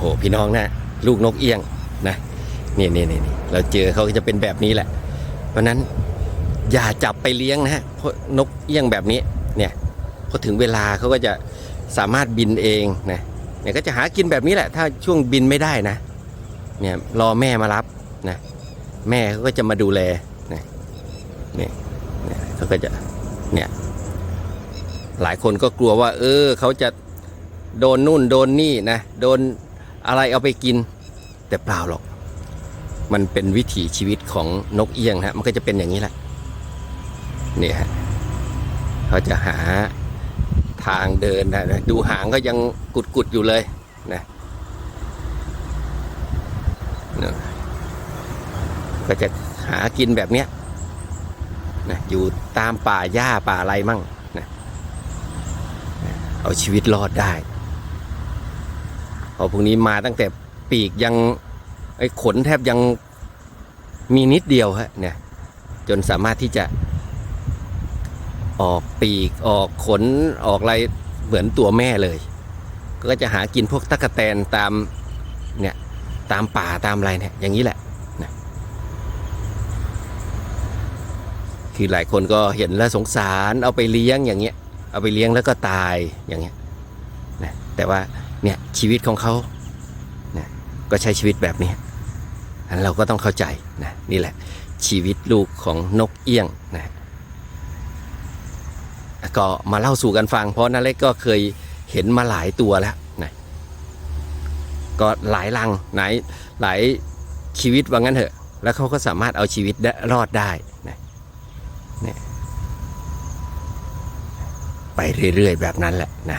โหพี่น้องนะลูกนกเอี้ยงนะนี่นี่นี่นี่เราเจอเขาจะเป็นแบบนี้แหละ เพราะฉะนั้นอย่าจับไปเลี้ยงนะฮะเพราะนกเอี้ยงแบบนี้เนี่ยพอถึงเวลาเขาก็จะสามารถบินเองนะเนี่ยก็จะหากินแบบนี้แหละ ถ้าช่วงบินไม่ได้นะเนี่ยรอแม่มารับนะแม่เขาก็จะมาดูแลนะเนี่ยเนี่ยเขาก็จะเนี่ยหลายคนก็กลัวว่า เออเขาจะโดนนู่นโดนนี่นะโดน อะไรเอาไปกิน แต่เปล่าหรอก มันเป็นวิถีชีวิตของนกเอี้ยงฮะมันก็จะเป็นอย่างนี้แหละเนี่ยฮะเขาจะหาทางเดินนะดูหางก็ยังกุดกุดอยู่เลยนะก็จะหากินแบบเนี้ยนะอยู่ตามป่าหญ้าป่าอะไรมั่งนะเอาชีวิตรอดได้ พอพวกนี้มาตั้งแต่ปีกยังไอ้ขนแทบยังมีนิดเดียวฮะเนี่ยจนสามารถที่จะออกปีกออกขนออกอะไรเหมือนตัวแม่เลย ก็จะหากินพวกตะกแตนตามเนี่ยตามป่าตามอะไรเนี่ยอย่างนี้แหละนะคือหลายคนก็เห็นแล้วสงสารเอาไปเลี้ยงอย่างเงี้ยเอาไปเลี้ยงแล้วก็ตายอย่างเงี้ยนะแต่ว่า เนี่ยชีวิตของเขาก็ใช้ชีวิตแบบนี้อันเราก็ต้องเข้าใจนะนี่แหละชีวิตลูกของนกเอี้ยงนะก็มาเล่าสู่กันฟัง เพราะนาเล็กก็เคยเห็นมาหลายตัวแล้วนะก็หลายรังหลายหลายชีวิตว่างั้นเถอะ แล้วเขาก็สามารถเอาชีวิตรอดได้นะเนี่ไปเรื่อยๆแบบนั้นแหละนะ